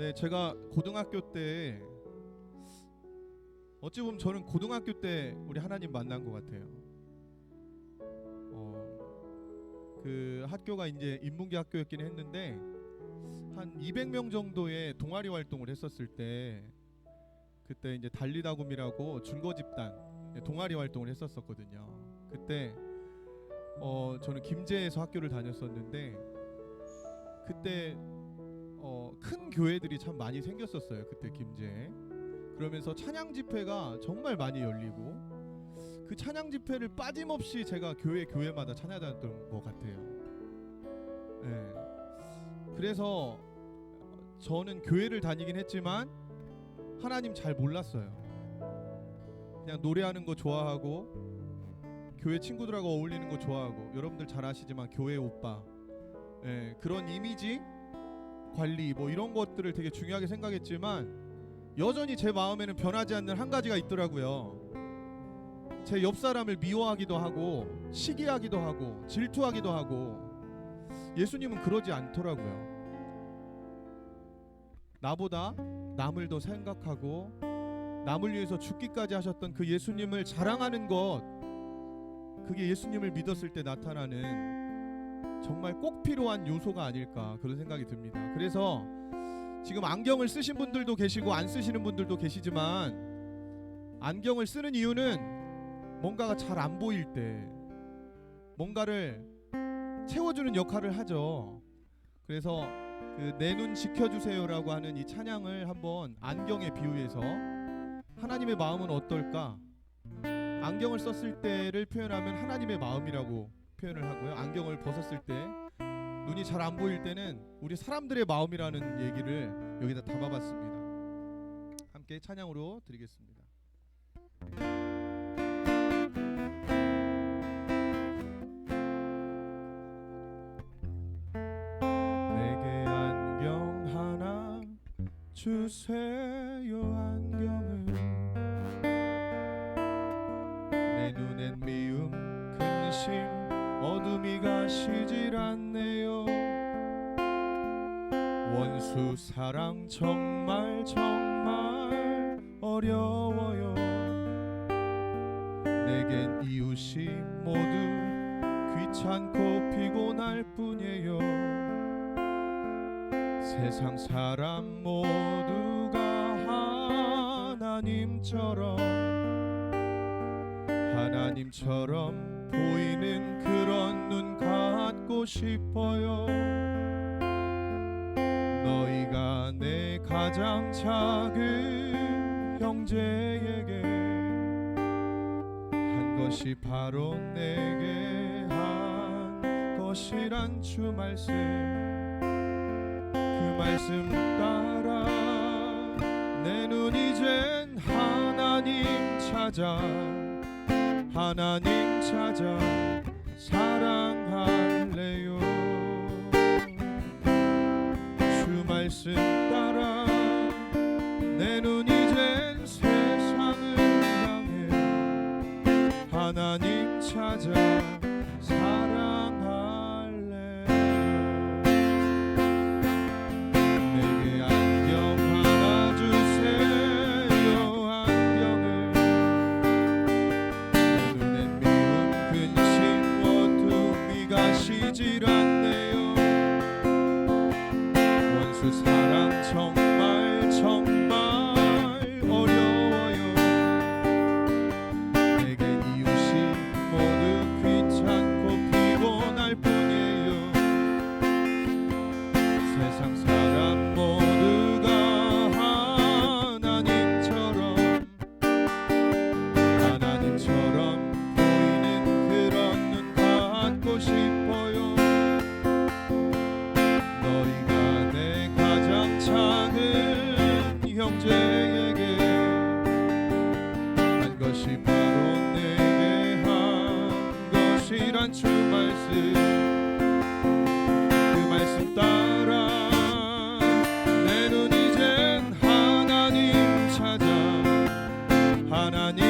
네, 제가 고등학교 때 어찌 보면 저는 고등학교 때 우리 하나님 만난 것 같아요. 어, 그 학교가 이제 인문계 학교였긴 했는데 한 200명 정도의 동아리 활동을 했었을 때 그때 이제 달리다굼이라고 준거 집단 동아리 활동을 했었었거든요. 그때 어 저는 김제에서 학교를 다녔었는데 그때 어, 큰 교회들이 참 많이 생겼었어요. 그때 김제에. 그러면서 찬양 집회가 정말 많이 열리고 그 찬양 집회를 빠짐없이 제가 교회 교회마다 찬양다녔던 것 같아요. 예. 그래서 저는 교회를 다니긴 했지만 하나님 잘 몰랐어요. 그냥 노래하는 거 좋아하고 교회 친구들하고 어울리는 거 좋아하고 여러분들 잘 아시지만 교회 오빠 예, 그런 이미지 관리 뭐 이런 것들을 되게 중요하게 생각했지만 여전히 제 마음에는 변하지 않는 한 가지가 있더라고요. 제 옆 사람을 미워하기도 하고 시기하기도 하고 질투하기도 하고 예수님은 그러지 않더라고요. 나보다 남을 더 생각하고 남을 위해서 죽기까지 하셨던 그 예수님을 자랑하는 것 그게 예수님을 믿었을 때 나타나는 정말 꼭 필요한 요소가 아닐까 그런 생각이 듭니다. 그래서 지금 안경을 쓰신 분들도 계시고 안 쓰시는 분들도 계시지만 안경을 쓰는 이유는 뭔가가 잘 안 보일 때 뭔가를 채워주는 역할을 하죠. 그래서 그 내 눈 지켜주세요라고 하는 이 찬양을 한번 안경에 비유해서 하나님의 마음은 어떨까? 안경을 썼을 때를 표현하면 하나님의 마음이라고 표현을 하고요. 안경을 벗었을 때 눈이 잘 안 보일 때는 우리 사람들의 마음이라는 얘기를 여기다 담아봤습니다. 함께 찬양으로 드리겠습니다. 내게 안경 하나 주세요 안경을 내 눈엔 미움 근심 어둠이 가시질 않네요. 원수 사랑 정말 정말 어려워요. 내겐 이웃이 모두 귀찮고 피곤할 뿐이에요. 세상 사람 모두가 하나님처럼 하나님처럼 보이는 싶어요. 너희가 내 가장 작은 형제에게 한 것이 바로 내게 한 것이란 주 말씀 그 말씀 따라 내 눈 이젠 하나님 찾아 하나님 찾아 사랑 할래요. 주 말씀 것이란 주 말씀 그 말씀 따라 내 눈 이젠 하나님 찾아 하나님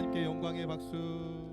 하나님께 영광의 박수